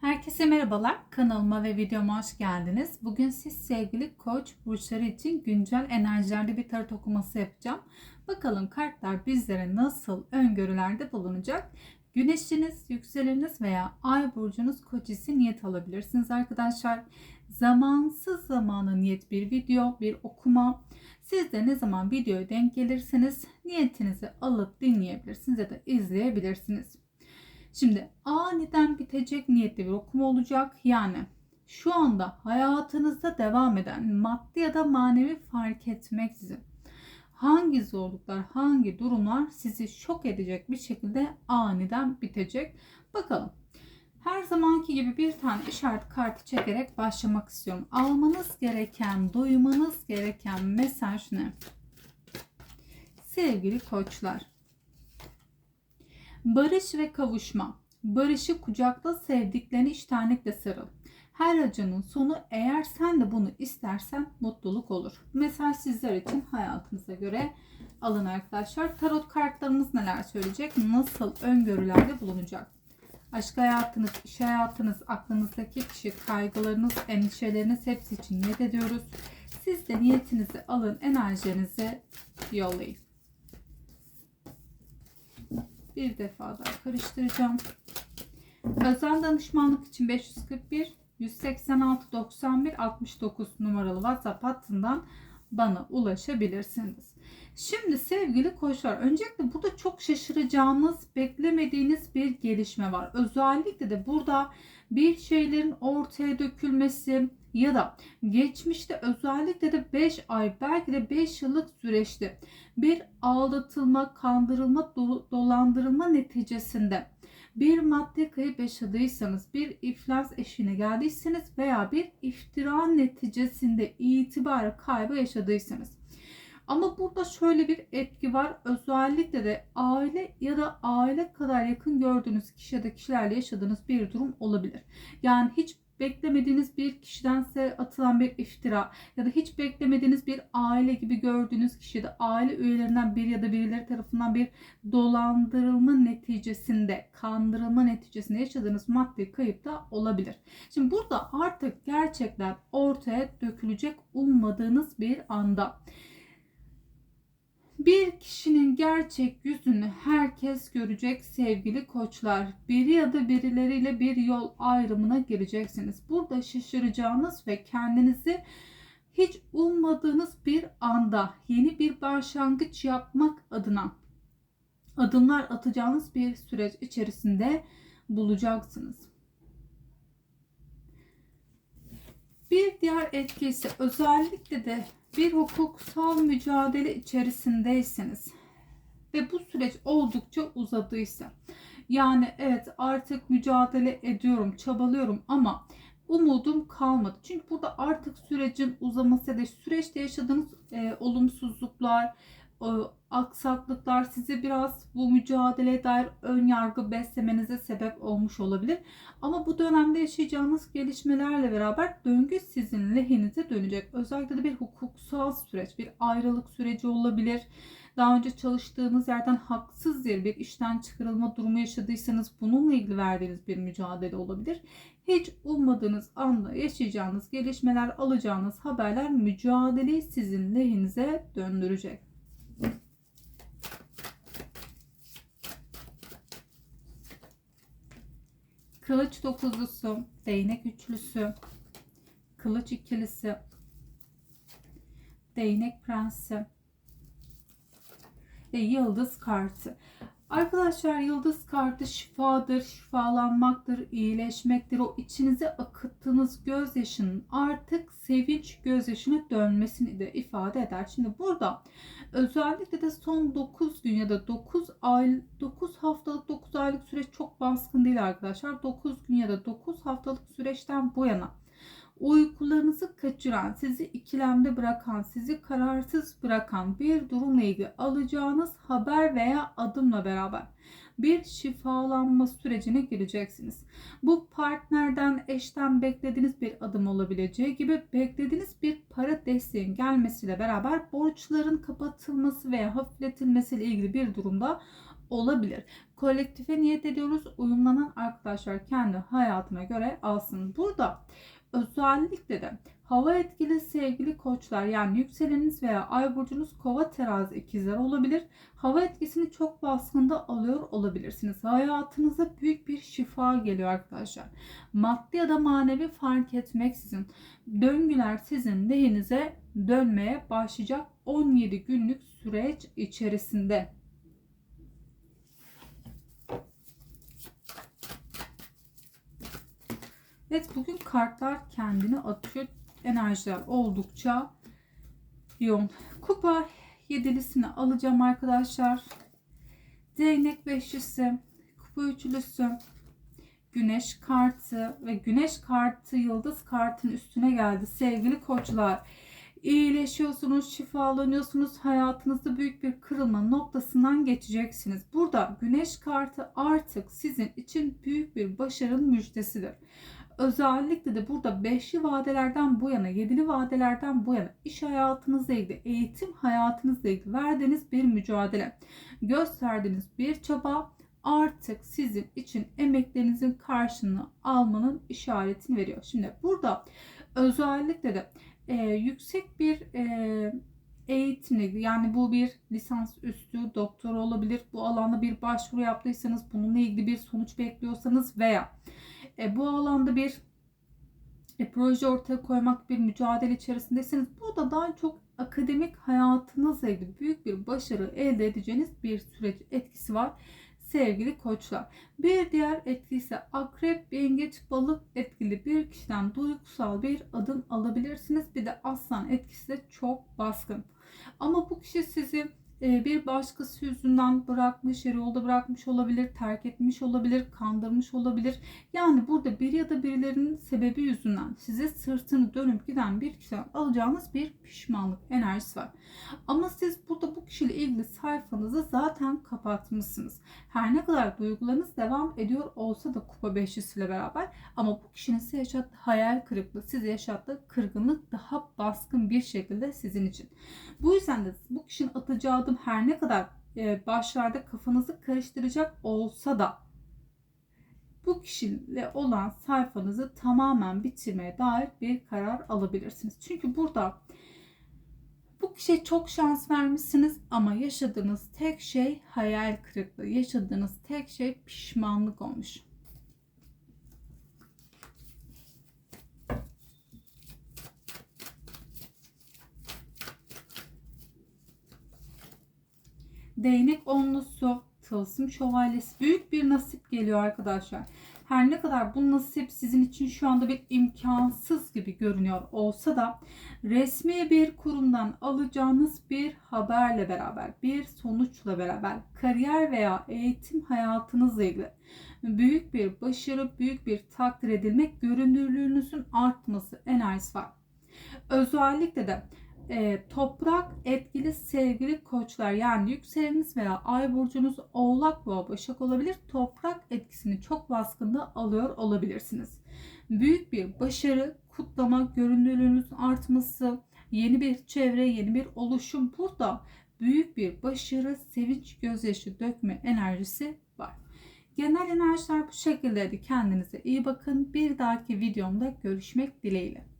Herkese merhabalar. Kanalıma ve videoma hoş geldiniz. Bugün siz sevgili koç burçları için güncel enerjilerde bir tarot okuması yapacağım. Bakalım kartlar bizlere nasıl öngörülerde bulunacak. Güneşiniz, yükseleniniz veya ay burcunuz koç ise niyet alabilirsiniz arkadaşlar. Zamansız zamana niyet bir video, bir okuma. Siz de ne zaman videoya denk gelirseniz niyetinizi alıp dinleyebilirsiniz ya da izleyebilirsiniz. Şimdi aniden bitecek niyetli bir okuma olacak. Yani şu anda hayatınızda devam eden maddi ya da manevi fark etmeksizin hangi zorluklar, hangi durumlar sizi şok edecek bir şekilde aniden bitecek. Bakalım. Her zamanki gibi bir tane işaret kartı çekerek başlamak istiyorum. Almanız gereken, duymanız gereken mesaj ne? Sevgili koçlar, Barış ve kavuşma. Barışı kucakla sevdiklerini iştenlikle sarıl. Her acının sonu eğer sen de bunu istersen mutluluk olur. Mesaj sizler için hayatınıza göre alın arkadaşlar. Tarot kartlarımız neler söyleyecek? Nasıl öngörülerde bulunacak? Aşk hayatınız, iş hayatınız, aklınızdaki kişi, kaygılarınız, endişeleriniz hepsi için niyet ediyoruz. Siz de niyetinizi alın, enerjinizi yollayın. Bir defa daha karıştıracağım. Özel danışmanlık için 541 186 91 69 numaralı WhatsApp hattından bana ulaşabilirsiniz. Şimdi sevgili koçlar öncelikle burada çok şaşıracağınız, beklemediğiniz bir gelişme var. Özellikle de burada bir şeylerin ortaya dökülmesi ya da geçmişte özellikle de 5 ay belki de 5 yıllık süreçte bir aldatılma, kandırılma, dolandırılma neticesinde bir madde kayıp yaşadıysanız, bir iflas eşiğine geldiyseniz veya bir iftira neticesinde itibar kaybı yaşadıysanız. Ama burada şöyle bir etki var. Özellikle de aile ya da aile kadar yakın gördüğünüz kişi ya da kişilerle yaşadığınız bir durum olabilir. Yani hiç beklemediğiniz bir kişidense atılan bir iftira ya da hiç beklemediğiniz bir aile gibi gördüğünüz kişi de aile üyelerinden bir ya da birileri tarafından bir dolandırılma neticesinde, kandırılma neticesinde yaşadığınız maddi kayıp da olabilir. Şimdi burada artık gerçekten ortaya dökülecek ummadığınız bir anda bir kişinin gerçek yüzünü herkes görecek sevgili koçlar. Biri ya da birileriyle bir yol ayrımına gireceksiniz. Burada şaşıracağınız ve kendinizi hiç ummadığınız bir anda yeni bir başlangıç yapmak adına adımlar atacağınız bir süreç içerisinde bulacaksınız. Bir diğer etkisi özellikle de bir hukuksal mücadele içerisindeyseniz ve bu süreç oldukça uzadıysa yani evet artık mücadele ediyorum, çabalıyorum ama umudum kalmadı. Çünkü burada artık sürecin uzaması ya da süreçte yaşadığınız e, olumsuzluklar, aksaklıklar sizi biraz bu mücadeleye dair ön yargı beslemenize sebep olmuş olabilir. Ama bu dönemde yaşayacağınız gelişmelerle beraber döngü sizin lehinize dönecek. Özellikle de bir hukuksal süreç, bir ayrılık süreci olabilir. Daha önce çalıştığınız yerden haksız yere bir işten çıkarılma durumu yaşadıysanız bununla ilgili verdiğiniz bir mücadele olabilir. Hiç ummadığınız anda yaşayacağınız gelişmeler, alacağınız haberler mücadeleyi sizin lehinize döndürecek. Kılıç dokuzlusu, değnek üçlüsü, kılıç ikilisi, değnek prensi ve yıldız kartı. Arkadaşlar yıldız kartı şifadır, şifalanmaktır, iyileşmektir. O içinize akıttığınız gözyaşının artık sevinç gözyaşına dönmesini de ifade eder. Şimdi burada özellikle de son 9 gün ya da 9 ay 9 haftalık 9 aylık süreç çok baskın değil arkadaşlar. 9 gün ya da 9 haftalık süreçten bu yana uykularınızı kaçıran, sizi ikilemde bırakan, sizi kararsız bırakan bir durumla ilgili alacağınız haber veya adımla beraber bir şifalanma sürecine gireceksiniz. Bu partnerden, eşten beklediğiniz bir adım olabileceği gibi beklediğiniz bir para desteğin gelmesiyle beraber borçların kapatılması veya hafifletilmesiyle ilgili bir durumda olabilir. Kolektife niyet ediyoruz. Uyumlanan arkadaşlar kendi hayatına göre alsın. Burada özellikle de hava etkili sevgili koçlar yani yükseleniniz veya ay burcunuz kova terazi ikizler olabilir. Hava etkisini çok baskında alıyor olabilirsiniz. Hayatınıza büyük bir şifa geliyor arkadaşlar. Maddi ya da manevi fark etmeksizin döngüler sizin lehinize dönmeye başlayacak 17 günlük süreç içerisinde. Evet bugün kartlar kendini atıyor. Enerjiler oldukça yoğun. Kupa yedilisini alacağım arkadaşlar. Değnek beşlisi, kupa üçlüsü, güneş kartı ve güneş kartı yıldız kartın üstüne geldi. Sevgili koçlar iyileşiyorsunuz, şifalanıyorsunuz. Hayatınızda büyük bir kırılma noktasından geçeceksiniz. Burada güneş kartı artık sizin için büyük bir başarının müjdesidir. Özellikle de burada beşli vadelerden bu yana, yedili vadelerden bu yana iş hayatınızla ilgili, eğitim hayatınızla ilgili verdiğiniz bir mücadele, gösterdiğiniz bir çaba artık sizin için emeklerinizin karşılığını almanın işaretini veriyor. Şimdi burada özellikle de e, yüksek bir e, eğitimle yani bu bir lisans üstü doktor olabilir. Bu alanda bir başvuru yaptıysanız bununla ilgili bir sonuç bekliyorsanız veya e, bu alanda bir e, proje ortaya koymak bir mücadele içerisindeyseniz burada daha çok akademik hayatınızla ilgili büyük bir başarı elde edeceğiniz bir süreç etkisi var sevgili koçlar. Bir diğer etki ise akrep, yengeç, balık etkili bir kişiden duygusal bir adım alabilirsiniz. Bir de aslan etkisi de çok baskın. Ama bu kişi sizi bir başkası yüzünden bırakmış, yolda bırakmış olabilir, terk etmiş olabilir, kandırmış olabilir. Yani burada bir ya da birilerinin sebebi yüzünden size sırtını dönüp giden bir kişiden alacağınız bir pişmanlık enerjisi var. Ama siz burada bu kişiyle ilgili sayfanızı zaten kapatmışsınız. Her ne kadar duygularınız devam ediyor olsa da kupa beşlisiyle beraber ama bu kişinin size yaşattığı hayal kırıklığı, size yaşattığı kırgınlık daha baskın bir şekilde sizin için. Bu yüzden de bu kişinin atacağı adım her ne kadar e, başlarda kafanızı karıştıracak olsa da bu kişiyle olan sayfanızı tamamen bitirmeye dair bir karar alabilirsiniz. Çünkü burada bu kişiye çok şans vermişsiniz ama yaşadığınız tek şey hayal kırıklığı. Yaşadığınız tek şey pişmanlık olmuş. Değnek onlusu, tılsım şövalyesi büyük bir nasip geliyor arkadaşlar. Her ne kadar bu nasip sizin için şu anda bir imkansız gibi görünüyor olsa da resmi bir kurumdan alacağınız bir haberle beraber, bir sonuçla beraber kariyer veya eğitim hayatınızla ilgili büyük bir başarı, büyük bir takdir edilmek, görünürlüğünüzün artması enerjisi var. Özellikle de e, toprak etkili sevgili koçlar yani yükseleniniz veya ay burcunuz oğlak ve başak olabilir. Toprak etkisini çok baskında alıyor olabilirsiniz. Büyük bir başarı, kutlama, görünürlüğünüzün artması, yeni bir çevre, yeni bir oluşum burada büyük bir başarı, sevinç, gözyaşı dökme enerjisi var. Genel enerjiler bu şekildeydi. Kendinize iyi bakın. Bir dahaki videomda görüşmek dileğiyle.